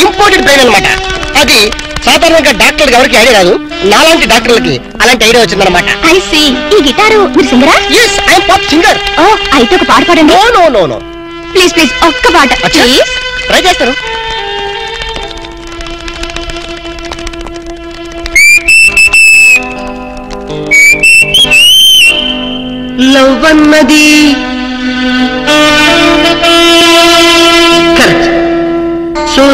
Imported brain అన్నమాట. అది సాధారణంగా డాక్టర్లకు ఎవరికి ఐడియా రాదు నాలాంటి డాక్టర్లకి అలాంటి ఐడియా వచ్చిందన్నమాట. ఐ సీ ఈ గిటారు మీరు సింగరా? ఎస్ ఐఎమ్ పాప్ సింగర్ ఓ అయితే ఒక పాట పాడండి. No no no no please please ఒక్క పాట. ప్లీజ్ ట్రై చేస్తాను. లవ్ అన్నది సో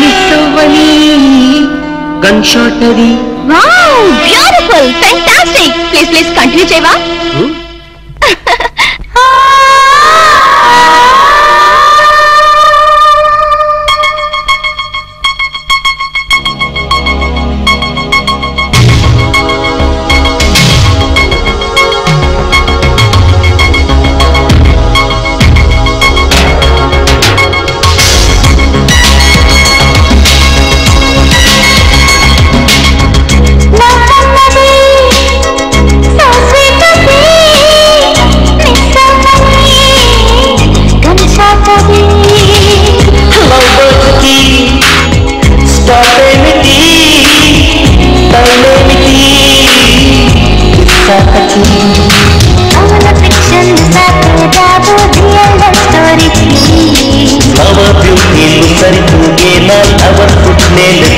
మిస్సవ్వని గన్ షాట్ అది. Wow beautiful fantastic please please continue చేయవా బ్యూటీలు సరితూగేలా అవర్ పుట్టినేలకి లవ్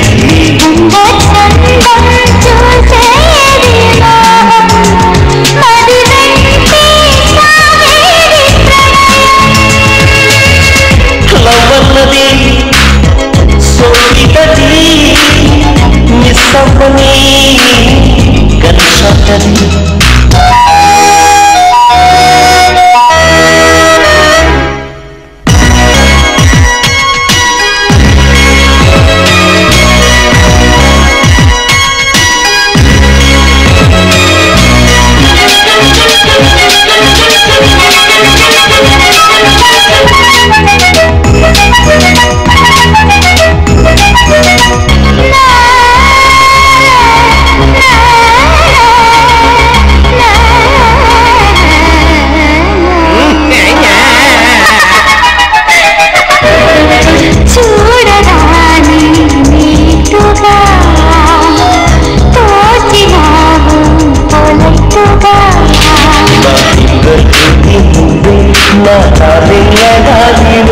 నా డార్లింగ్ డార్లింగ్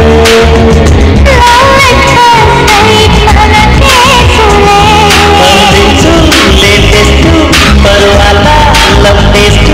లవ్ టేస్ట్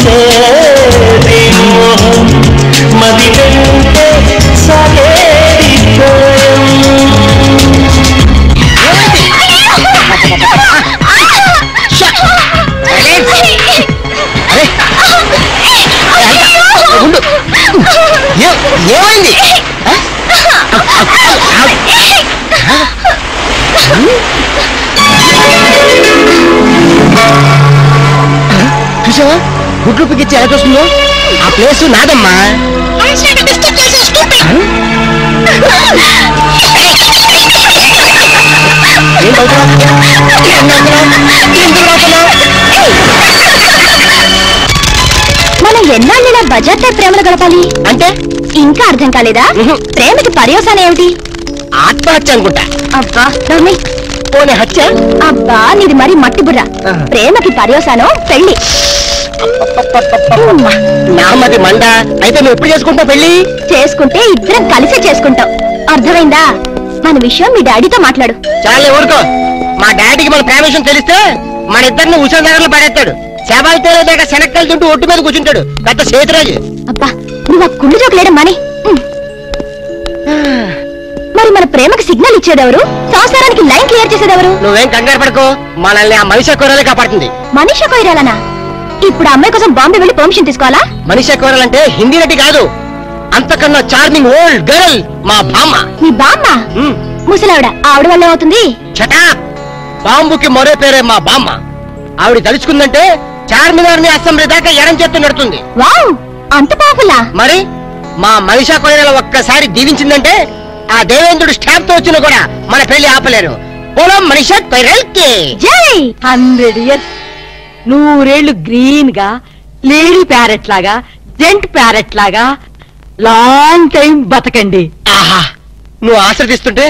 ಸೇರಿ ಮದಿವೆಂಟೆ ಸಲೇರಿದ್ದ ఏమైంది గుడ్లు పిగిచ్చి ఎలా చూస్తుందో? ఆ ప్లేస్ నాదమ్మా? మనం ఎన్నాళ్ళైనా బజార్ టైప్ ప్రేమలు గడపాలి? అంటే? ఇంకా అర్థం కాలేదా. ప్రేమకి పర్యవసానం ఏమిటి? ఆత్మహత్య అనుకుంటా. అబ్బా నవ్వి పోనీ హత్య? అబ్బా నీది మరి మట్టి బుర్ర. ప్రేమకి పర్యవసానం పెళ్ళి నామది మండ. అయితే నువ్వు ఎప్పుడు చేసుకుంటావు పెళ్ళి చేసుకుంటే ఇద్దరం కలిసే చేసుకుంటాం. అర్థమైందా? మన విషయం మీ డాడీతో మాట్లాడు. చాలే ఊరుకో. మా డాడీకి మన ప్రేమ విషయం తెలిస్తే మన ఇద్దరిని ఉషా నగర్లో పడేస్తాడు శవాలు తేలేదాకా శనక్కలు తింటూ ఒట్టు మీద కూర్చుంటాడు. పెద్ద చేతిరాజు అబ్బా నువ్వు ఆ కుళ్ళు జోకులేడం మని. మరి మన ప్రేమకి సిగ్నల్ ఇచ్చేదెవరు? సంసారానికి లైన్ క్లియర్ చేసేదెవరు? నువ్వేం కంగారు పడుకో. మనల్ని ఆ మనిషి కూరలే కాపాడుతుంది. మనీషా కొయిరాలనా? ఇప్పుడు అమ్మాయి కోసం బాంబే వెళ్ళి పర్మిషన్ తీసుకోవాలా? మనిషి కూరలంటే హిందీ నటి కాదు. అంతకన్నా చార్మింగ్ ఓల్డ్ గర్ల్ మా బామ్మ. నీ బామ్మ? ముసలావిడ ఆవిడ వల్ల ఏమవుతుంది చటా బాంబుకి మరో పేరే మా బామ్మ. ఆవిడ తలుచుకుందంటే చార్మినార్ని అసెంబ్లీ దాకా ఎడం చేత్తు నడుతుంది. వావ్! అంత పాపులా మరి మా మనిషా కొయ్యల ఒక్కసారి దీవించిందంటే ఆ దేవేంద్రుడు స్టాప్తో వచ్చినా కూడా మన పెళ్ళి ఆపలేరు. పొలం మనిషా కొయ్యల్కి జై! హండ్రెడ్ ఇయర్స్ నూరేళ్ళు గ్రీన్గా లేడీ ప్యారెట్ లాగా జెంట్ ప్యారెట్ లాగా లాంగ్ టైం బతకండి. ఆహా నువ్వు ఆశ్రదిస్తుంటే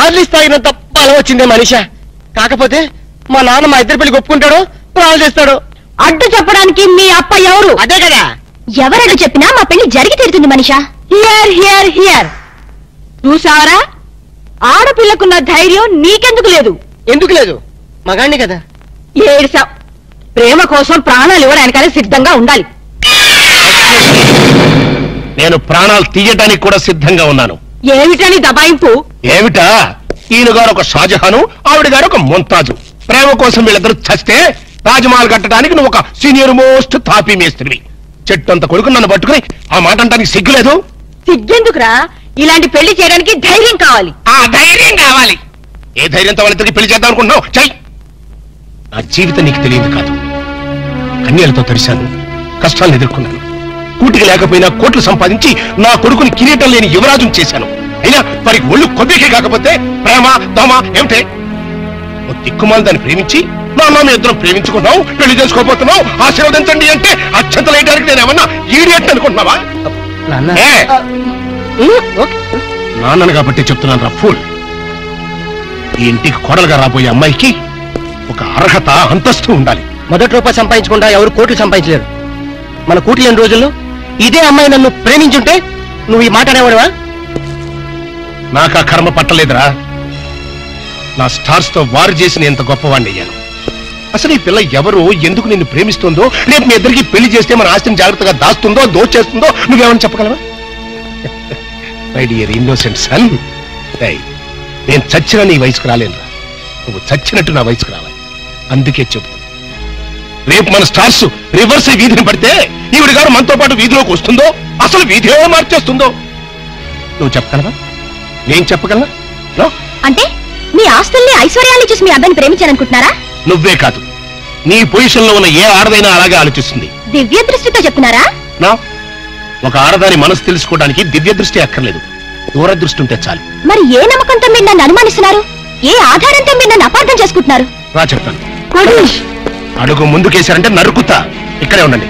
ఆర్లిస్ తాగినంత బలం వచ్చిందే మనిషా. కాకపోతే మా నాన్న మా ఇద్దరి పెళ్ళి ఒప్పుకుంటాడు ప్రాణాలు చేస్తాడు అడ్డు చెప్పడానికి మీ అప్ప ఎవరు? అదే కదా. ఎవరడు చెప్పినా మా పెళ్ళి జరిగి తీరుతుంది మనిషా. Hear hear hear. చూసావరా ఆడపిల్లకున్న ధైర్యం నీకెందుకు లేదు? ఎందుకు లేదు? మగాణ్ణి కదా. ఏడిసా ప్రేమ కోసం ప్రాణాలు ఇవ్వడానికనే సిద్ధంగా ఉండాలి. నేను ప్రాణాలు తీయటానికి కూడా సిద్ధంగా ఉన్నాను. ఏమిటని దబాయింపు? ఏమిటా? ఈయన గారు ఒక షాజహాను ఆవిడ గారు ఒక ముంతాజు. ప్రేమ కోసం వీళ్ళిద్దరు చస్తే తాజ్మహల్ కట్టడానికి నువ్వు ఒక సీనియర్ మోస్ట్ తాపీ మేస్త్రివి. చెట్టు అంత కొడుకు నన్ను పట్టుకుని ఆ మాట అంటానికి సిగ్గులేదు? సిగ్గెందుకురా? ఇలాంటి పెళ్ళి చేయడానికి ధైర్యం కావాలి. ఆ ధైర్యం కావాలి. ఏ ధైర్యంతో వాళ్ళిద్దరికి పెళ్ళి చేద్దాం అనుకుంటున్నావు? చెయ్యి. నా జీవితం నీకు తెలియదు కాదు. కన్యలతో తెరిశాను. కష్టాలను ఎదుర్కొన్నాను. కూటికి లేకపోయినా కోట్లు సంపాదించి నా కొడుకుని కిరీటం లేని యువరాజుని చేశాను. అయినా వారికి ఒళ్ళు కొద్దికే కాకపోతే ప్రేమ దమ ఏమిటే? దిక్కుమాల దాన్ని ప్రేమించి నాన్న ఇద్దరం ప్రేమించుకున్నావు పెళ్ళి చేసుకోబోతున్నావు ఆశీర్వదించండి అంటే అత్యంత లేయడానికి నేను ఏమన్నా ఈడియట్ అనుకుంటున్నావా. నాన్నను కాబట్టి చెప్తున్నాను రా ఫూల్. ఈ ఇంటికి కోడలుగా రాబోయే అమ్మాయికి ఒక అర్హత అంతస్తు ఉండాలి. మొదటి రూపాయి సంపాదించకుండా ఎవరు కోట్లు సంపాదించలేరు. మన కూటి లేని రోజుల్లో ఇదే అమ్మాయి నన్ను ప్రేమించుంటే నువ్వు ఈ మాట అనేవాడువా? నాకు ఆ కర్మ పట్టలేదురా. నా స్టార్స్తో వారు చేసిన ఎంత గొప్పవాణ్ణి అయ్యాను. అసలు ఈ పిల్ల ఎవరు ఎందుకు నిన్ను ప్రేమిస్తుందో రేపు మీ ఇద్దరికి పెళ్ళి చేస్తే మన ఆస్తిని జాగ్రత్తగా దాస్తుందో దోచేస్తుందో నువ్వేమని చెప్పగలవా? మై డియర్ ఇన్నోసెంట్ సన్ నేను చచ్చిన నీ వయసుకు రాలేను నువ్వు చచ్చినట్టు నా వయసుకు రావాలి. అందుకే చెబుతున్నా. రేపు మన స్టార్స్ రివర్స్ వీధిని పడితే ఈవిడ గారు మనతో పాటు వీధిలోకి వస్తుందో అసలు వీధి మార్చేస్తుందో? నువ్వు చెప్పగలవా? నేను చెప్పగలనా? అంటే మీ ఆస్తుల్ని ఐశ్వర్యాన్ని చూసి మీ అబ్బాయిని ప్రేమించాలనుకుంటున్నారా? నువ్వే కాదు. నీ పొజిషన్లో ఉన్న ఏ ఆడదైనా అలాగే ఆలోచిస్తుంది. దివ్య దృష్టితో చెప్తున్నారా? నా? ఒక ఆడదాని మనసు తెలుసుకోవడానికి దివ్య దృష్టి అక్కర్లేదు. దూరదృష్టి ఉంటే చాలు. మరి ఏ నమ్మకంతో మీరు నన్ను అనుమానిస్తున్నారు? ఏ ఆధారంతో మీరు నన్ను అపార్థం చేసుకుంటున్నారు? రా చెప్తాను. అడుగు ముందుకేశారంటే నరుకుతా. ఇక్కడే ఉండండి.